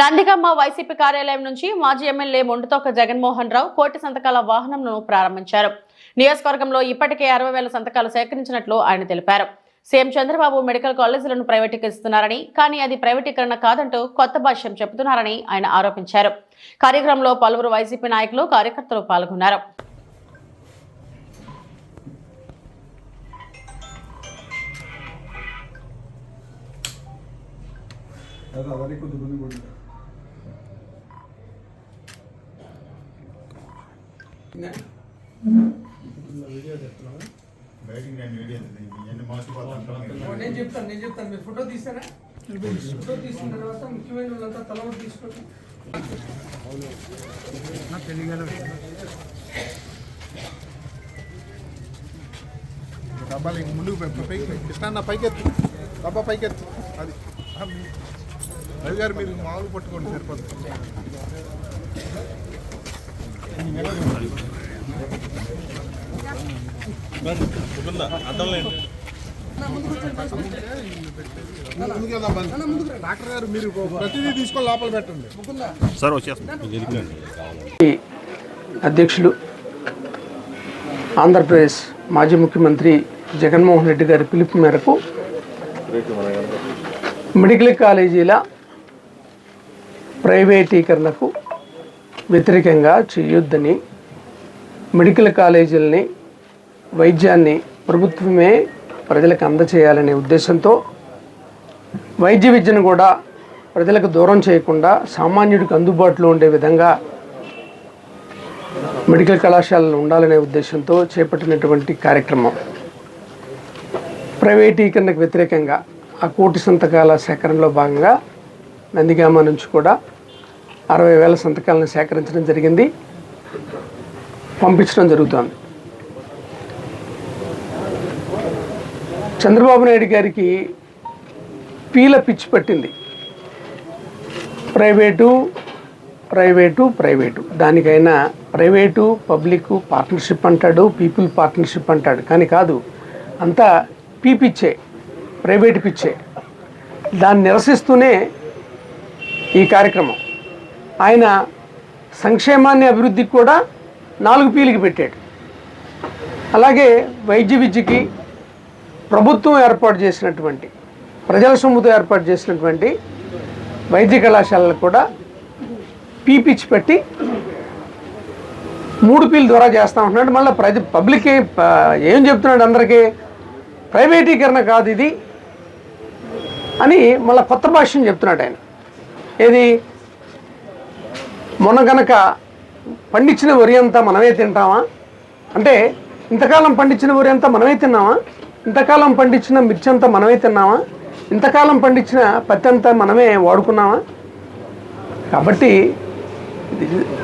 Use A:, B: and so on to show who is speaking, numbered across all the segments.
A: Nandigama YCP కార్యాలయం నుంచి మాజీ ఎమ్మెల్యే మొండుతోక జగన్మోహన్ రావు కోటి సంతకాల వాహనంను ప్రారంభించారు. నియోజకవర్గంలో ఇప్పటికే అరవై వేల సంతకాలు సేకరించినట్లు ఆయన తెలిపారు. సీఎం చంద్రబాబు మెడికల్ కాలేజీలను ప్రైవేటీకరిస్తున్నారని కానీ అది ప్రైవేటీకరణ కాదంటూ కొత్త భాష్యం చెబుతున్నారని ఆయన ఆరోపించారు. కార్యక్రమంలో పలువురు వైసీపీ నాయకులు కార్యకర్తలు పాల్గొన్నారు.
B: అది అవన్నీ కొద్ది
C: నేను
D: చెప్తాను నేను చెప్తాను. మీరు ఫోటో తీస్తారా ఫోటో తీసుకున్న తర్వాత ముఖ్యమైన వాళ్ళంతా తల ఒకటి తీసుకోండి
B: డబ్బాలు ఇంక ముందుకు పైకి కృష్ణ పైకి ఎత్తు డబ్బా పైకి ఎత్తు అది రవి గారు మీరు మామూలు పట్టుకోండి సరిపోతుంది డాక్టర్ గారు మీరు ప్రతిదీ తీసుకొని లోపల పెట్టండి
D: అధ్యక్షులు ఆంధ్రప్రదేశ్ మాజీ ముఖ్యమంత్రి జగన్మోహన్ రెడ్డి గారి పిలుపు మేరకు మెడికల్ కాలేజీల ప్రైవేటీకరణకు వ్యతిరేకంగా చేయొద్దని మెడికల్ కాలేజీలని వైద్యాన్ని ప్రభుత్వమే ప్రజలకు అందచేయాలనే ఉద్దేశంతో వైద్య విద్యను కూడా ప్రజలకు దూరం చేయకుండా సామాన్యుడికి అందుబాటులో ఉండే విధంగా మెడికల్ కళాశాలలు ఉండాలనే ఉద్దేశంతో చేపట్టినటువంటి కార్యక్రమం. ప్రైవేటీకరణకు వ్యతిరేకంగా ఆ కోటి సంతకాల సేకరణలో భాగంగా నందిగామ నుంచి కూడా అరవై వేల సంతకాలను సేకరించడం జరిగింది. పంపించడం జరుగుతుంది. చంద్రబాబు నాయుడు గారికి పీల పిచ్చి పట్టింది. Private private private. దానికైనా ప్రైవేటు పబ్లిక్ పార్ట్నర్షిప్ అంటాడు పీపుల్ పార్ట్నర్షిప్ అంటాడు. కానీ కాదు అంతా పీపిచ్చే ప్రైవేట్ పిచ్చే. దాన్ని నిరసిస్తూనే ఈ కార్యక్రమం. ఆయన సంక్షేమాన్ని అభివృద్ధికి కూడా నాలుగు పీలికి పెట్టాడు. అలాగే వైద్య విద్యకి ప్రభుత్వం ఏర్పాటు చేసినటువంటి ప్రజల సొమ్ముతో ఏర్పాటు చేసినటువంటి వైద్య కళాశాలలకు కూడా పీపిచ్చి పెట్టి మూడు పీల ద్వారా చేస్తూ ఉంటున్నాడు. మళ్ళీ ప్రజ పబ్లిక్ ఏం చెప్తున్నాడు అందరికీ? ప్రైవేటీకరణ కాదు ఇది అని మళ్ళీ కొత్త భాష్యం చెప్తున్నాడు ఆయన. ఏది? మొన్న గనక పండించిన వరి అంతా మనమే తింటామా? అంటే ఇంతకాలం పండించిన వరి అంతా మనమే తిన్నామా? ఇంతకాలం పండించిన మిర్చి అంతా మనమే తిన్నామా? ఇంతకాలం పండించిన పత్తి అంతా మనమే వాడుకున్నామా? కాబట్టి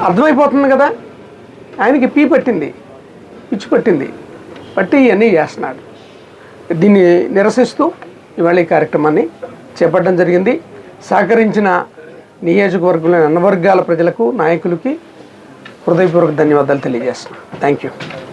D: అర్థమైపోతుంది కదా? ఆయనకి పీ పట్టింది పిచ్చి పట్టింది. పట్టి ఇవన్నీ చేస్తున్నాడు. దీన్ని నిరసిస్తూ ఇవాళ ఈ కార్యక్రమాన్ని చేపట్టడం జరిగింది. సహకరించిన నియోజకవర్గంలోని అన్ని వర్గాల ప్రజలకు నాయకులకి హృదయపూర్వక ధన్యవాదాలు తెలియజేస్తున్నాను. Thank you